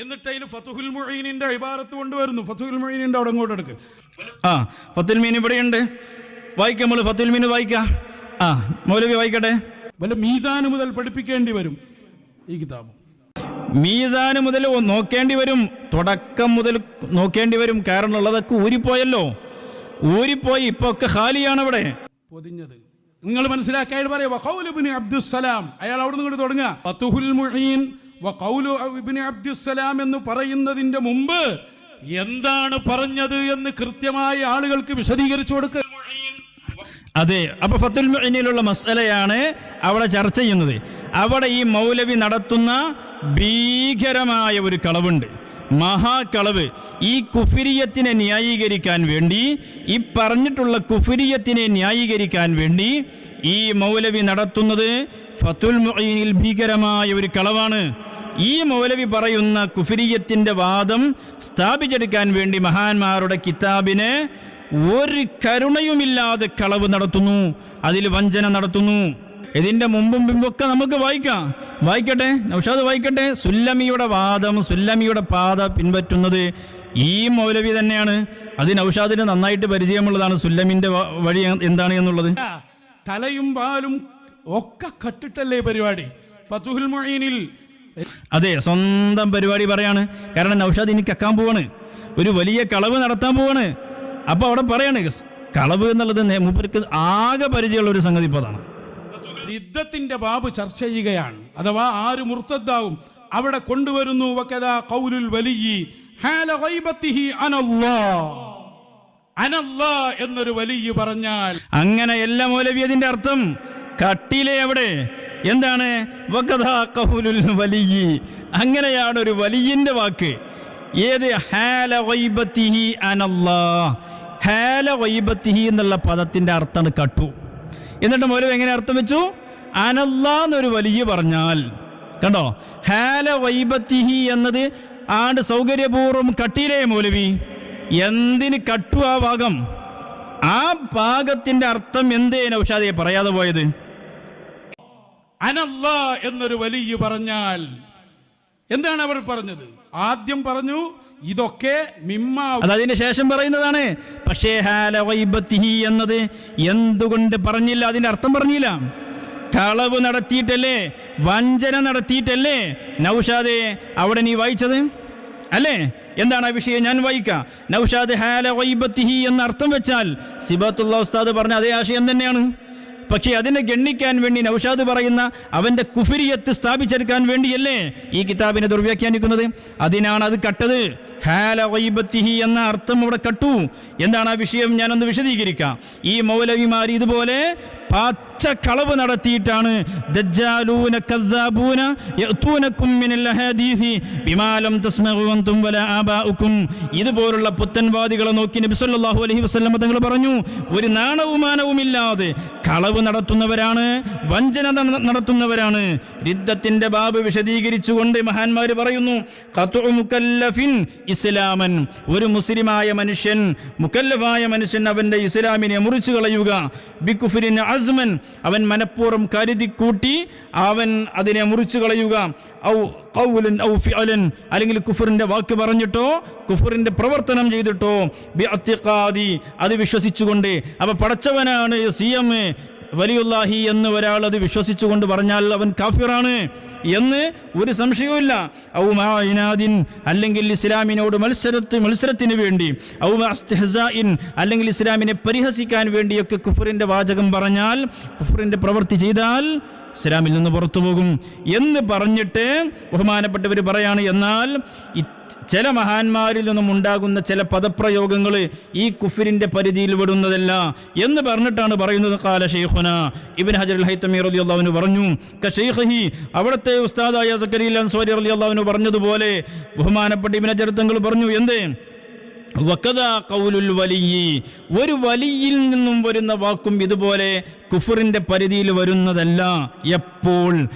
എന്നിട്ട് അതിൽ ഫതുഹുൽ മുഈനിന്റെ ഇബാറത്ത് കൊണ്ടുവരുന്നു. ഫതുഹുൽ മൊഴീനിന്റെ അവിടെ അങ്ങോട്ട് എടുക്ക്. ആ ഫത്തുൽ മീൻ ഇവിടെയുണ്ട്. വായിക്കാം നമ്മൾ ഫത്തുൽ മീൻ വായിക്കാം. ആ മൗലവി വായിക്കട്ടെ. വല്ല മീസാന് മുതൽ പഠിപ്പിക്കേണ്ടി വരും ഈ കിതാബ്. മീസാന് മുതൽ നോക്കേണ്ടി വരും. തുടക്കം മുതൽ നോക്കേണ്ടി വരും. കാരണം ഉള്ളതൊക്കെ ഊരിപ്പോയല്ലോ. ഊരിപ്പോയി ഇപ്പൊ ഒക്കെ ഖാലിയാണ് അവിടെ. പൊതിഞ്ഞത്. നിങ്ങൾ മനസ്സിലാക്കിയാൽ പറയാം അയാൾ അവിടെ നിന്ന് തുടങ്ങുക. അബ്ദുസ്സലാം എന്ന് പറയുന്നതിന്റെ മുമ്പ് എന്താണ് പറഞ്ഞത് എന്ന് കൃത്യമായി ആളുകൾക്ക് വിശദീകരിച്ചു കൊടുക്കുക അതെ അപ്പൊ ഫത്തുൽ മുഈനിലുള്ള മസലയാണ് അവിടെ ചർച്ച ചെയ്യുന്നത്. അവിടെ ഈ മൗലവി നടത്തുന്ന ഭീകരമായ ഒരു കളവുണ്ട്. മഹാകളവ് ഈ കുഫിരിയത്തിനെ ന്യായീകരിക്കാൻ വേണ്ടി ഈ പറഞ്ഞിട്ടുള്ള കുഫിരിയത്തിനെ ന്യായീകരിക്കാൻ വേണ്ടി ഈ മൗലവി നടത്തുന്നത് ഫത്തുൽ മുഈനിൽ ഭീകരമായ ഒരു കളവാണ്. ഈ മൗലവി പറയുന്ന കുഫിരിയത്തിന്റെ വാദം സ്ഥാപിച്ചെടുക്കാൻ വേണ്ടി മഹാന്മാരുടെ കിതാബിന് ഒരു കരുണയുമില്ലാതെ കളവ് നടത്തുന്നു അതിൽ വഞ്ചന നടത്തുന്നു. ഇതിന്റെ മുമ്പും പിമ്പൊക്കെ നമുക്ക് വായിക്കാം. വായിക്കട്ടെ? നൗഷാദ് വായിക്കട്ടെ? സുല്ലമിയുടെ വാദം സുല്ലമിയുടെ പാത പിൻപറ്റുന്നത് ഈ മൗലവി തന്നെയാണ്. അത് നൗഷാദിന് നന്നായിട്ട് പരിചയമുള്ളതാണ്. സുല്ലമിന്റെ വഴി എന്താണ് എന്നുള്ളത്? തലയും പാലും ഒക്കെ കട്ടിട്ടല്ലേ പരിപാടി? ഫതുഹുൽ അതെ സ്വന്തം പരിപാടി പറയാണ്. കാരണം നൗഷാദ് ഇനി കക്കാൻ പോവാണ്. ഒരു വലിയ കളവ് നടത്താൻ പോവാണ്. അപ്പൊ അവിടെ പറയാണ് കളവ് എന്നുള്ളത് മൂപ്പർക്ക് ആകെ പരിചയമുള്ള ഒരു സംഗതി ഇപ്പോൾ അതാണ്. യുദ്ധത്തിന്റെ ബാബ് ചർച്ച ചെയ്യുകയാണ്. അഥവാ ആര് മുർത്തദ്ദാവും അവിടെ കൊണ്ടുവരുന്നു ഖൗലുൽ വലിയി എന്നൊരു വലിയ പറഞ്ഞാൽ അങ്ങനെ എല്ലാം മൗലവി അർത്ഥം കട്ടിലെ അവിടെ എന്താണ്? വലിയി. അങ്ങനെയാണ് ഒരു വലിയന്റെ വാക്ക്. ഏത്? ഹാല ഹാല എന്നുള്ള പദത്തിന്റെ അർത്ഥമാണ് കട്ടു. എന്നിട്ട് മൗലവി എങ്ങനെ അർത്ഥം വെച്ചു? അനല്ലാ എന്നൊരു വലിയ പറഞ്ഞാൽ. കണ്ടോ? ഹാല വൈബത്തിഹി എന്നത് ആണ്ട് സൗകര്യപൂർവം കട്ടിയിലേ മൗലവി. എന്തിന് കട്ടു ആ ഭാഗം? ആ ഭാഗത്തിന്റെ അർത്ഥം എന്തേ നൗഷാദെ പറയാതെ പോയത്. അനല്ല എന്നൊരു വലിയ പറഞ്ഞാൽ എന്താണ് അവർ പറഞ്ഞത്? ആദ്യം പറഞ്ഞു ഇതൊക്കെ അത് അതിന് ശേഷം പറയുന്നതാണ് പക്ഷേ ഹാല വൈബത്തിഹി എന്നത് എന്തുകൊണ്ട് പറഞ്ഞില്ല? അതിന്റെ അർത്ഥം പറഞ്ഞില്ല. കളവ് നടത്തിയിട്ടല്ലേ? വഞ്ചന നടത്തിയിട്ടല്ലേ? നൗഷാദെ അവിടെ നീ വായിച്ചത്? അല്ലേ? എന്താണ് ആ വിഷയം? ഞാൻ വായിക്കാം. നൗഷാദ് ഹാല വൈബത്തിഹി എന്ന അർത്ഥം വെച്ചാൽ സിബത്തുള്ള ഉസ്താദ് പറഞ്ഞ അതേ ആശയം തന്നെയാണ്. പക്ഷേ അതിനെ ഗണ്ണിക്കാൻ വേണ്ടി നൗഷാദ് പറയുന്ന അവന്റെ കുഫിരിയത്ത് സ്ഥാപിച്ചെടുക്കാൻ വേണ്ടിയല്ലേ ഈ കിതാബിനെ ദുർവ്യാഖ്യാനിക്കുന്നത്? അതിനാണ് അത് കട്ടത്. ഹാല വൈബത്തിഹി എന്ന അർത്ഥം ഇവിടെ കട്ടു. എന്താണ് ആ വിഷയം? ഞാനൊന്ന് വിശദീകരിക്കാം. ഈ മൗലവിമാർ ഇതുപോലെ പച്ച കളവ് നടത്തിയിട്ടാണ് ഇതുപോലുള്ള പുത്തൻവാദികളെ നോക്കി നബിസ്വല്ലാഹു അലഹി വസല്ലം തങ്ങൾ പറഞ്ഞു ഒരു നാണവുമാനവുമില്ലാതെ കളവ് നടത്തുന്നവരാണ് വഞ്ചന നടത്തുന്നവരാണ്. രിദ്ദത്തിന്റെ ബാബ് വിശദീകരിച്ചുകൊണ്ട് മഹാന്മാർ പറയുന്നു ഇസ്ലാമൻ. ഒരു മുസ്ലിമായ മനുഷ്യൻ മുക്കല്ലഫായ മനുഷ്യൻ അവന്റെ ഇസ്ലാമിനെ മുറിച്ചു കളയുക. ബിക്കുഫിരിൻ അസ്മൻ അവൻ മനഃപൂർവം കരുതി കൂട്ടി അവൻ അതിനെ മുറിച്ചു കളയുക. ഔ ഖൗലൻ ഔ ഫിഅലൻ അല്ലെങ്കിൽ കുഫറിന്റെ വാക്ക് പറഞ്ഞിട്ടോ കുഫറിന്റെ പ്രവർത്തനം ചെയ്തിട്ടോ. അത് വിശ്വസിച്ചുകൊണ്ട് അപ്പൊ പടച്ചവനാണ് സി എം വലിയുല്ലാഹി എന്ന് ഒരാൾ അത് വിശ്വസിച്ചുകൊണ്ട് പറഞ്ഞാൽ അവൻ കാഫിറാണ് എന്ന് ഒരു സംശയവുമില്ല. ഔ മാഇനാദിൻ അല്ലെങ്കിൽ ഇസ്ലാമിനോട് മത്സരത്ത് മത്സരത്തിന് വേണ്ടി ഔ മാസ്തിഹ്സാഇൻ അല്ലെങ്കിൽ ഇസ്ലാമിനെ പരിഹസിക്കാൻ വേണ്ടിയൊക്കെ കുഫറിന്റെ വാചകം പറഞ്ഞാൽ കുഫറിന്റെ പ്രവൃത്തി ചെയ്താൽ ഇസ്ലാമിൽ നിന്ന് പുറത്തു പോകും എന്ന് പറഞ്ഞിട്ട് ബഹുമാനപ്പെട്ടവർ പറയാണ് എന്നാൽ ചില മഹാന്മാരിൽ നിന്നും ഉണ്ടാകുന്ന ചില പദപ്രയോഗങ്ങൾ ഈ കുഫിരിന്റെ പരിധിയിൽ വിടുന്നതല്ല എന്ന് പറഞ്ഞിട്ടാണ് പറയുന്നത്. കാല ഷെയ്ഖുന ഇബിൻ ഹജർ ഹൈത്തമി റലി അള്ളാഹുവിന് പറഞ്ഞു ഷെയ്ഖി അവിടുത്തെ ഉസ്താദായ സക്കരി അൻസ്വാരി അലി അള്ളാഹുവിന് പറഞ്ഞതുപോലെ ബഹുമാനപ്പെട്ട ഇബിൻ ഹജർ തങ്ങൾ പറഞ്ഞു എന്തേ? ഒരു വലിയിൽ നിന്നും വരുന്ന വാക്കും ഇതുപോലെ കുഫറിന്റെ പരിധിയിൽ വരുന്നതല്ല. എപ്പോൾ?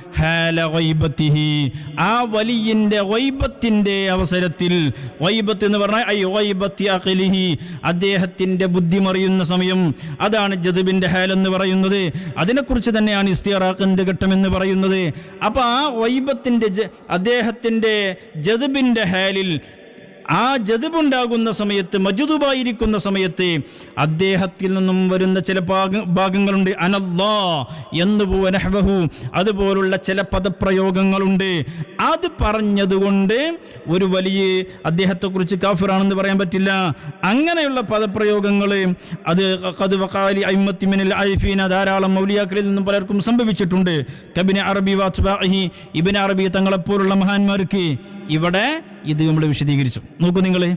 ആ വലിയിന്റെ വൈബത്തിന്റെ അവസരത്തിൽ. വൈബത്ത് എന്ന് പറഞ്ഞാൽ അദ്ദേഹത്തിന്റെ ബുദ്ധി മറിയുന്ന സമയം. അതാണ് ജദബിന്റെ ഹാൽ എന്ന് പറയുന്നത്. അതിനെക്കുറിച്ച് തന്നെയാണ് ഇസ്തിയറാഖിന്റെ ഘട്ടം എന്ന് പറയുന്നത്. അപ്പൊ ആ വൈബത്തിന്റെ അദ്ദേഹത്തിന്റെ ജദബിന്റെ ഹാലിൽ ആ ജതിബുണ്ടാകുന്ന സമയത്ത് മജുദുബായിരിക്കുന്ന സമയത്ത് അദ്ദേഹത്തിൽ നിന്നും വരുന്ന ചില ഭാഗ ഭാഗങ്ങളുണ്ട്. അനല്ലാ എന്ന് പോവനഹു അതുപോലുള്ള ചില പദപ്രയോഗങ്ങളുണ്ട്. അത് പറഞ്ഞതുകൊണ്ട് ഒരു വലിയ അദ്ദേഹത്തെക്കുറിച്ച് കാഫിറാണെന്ന് പറയാൻ പറ്റില്ല. അങ്ങനെയുള്ള പദപ്രയോഗങ്ങൾ അത് വഖാലി അയ്മത്തിമിനിൽ ഐഫീന ധാരാളം മൗലിയാക്കളിൽ നിന്നും പലർക്കും സംഭവിച്ചിട്ടുണ്ട്. കബിന് അറബി വാത്ബാഹി ഇബിൻ അറബി തങ്ങളെപ്പോലുള്ള മഹാന്മാർക്ക്. ഇവിടെ ഇത് നമ്മൾ വിശദീകരിച്ചു. നോക്കൂ നിങ്ങൾ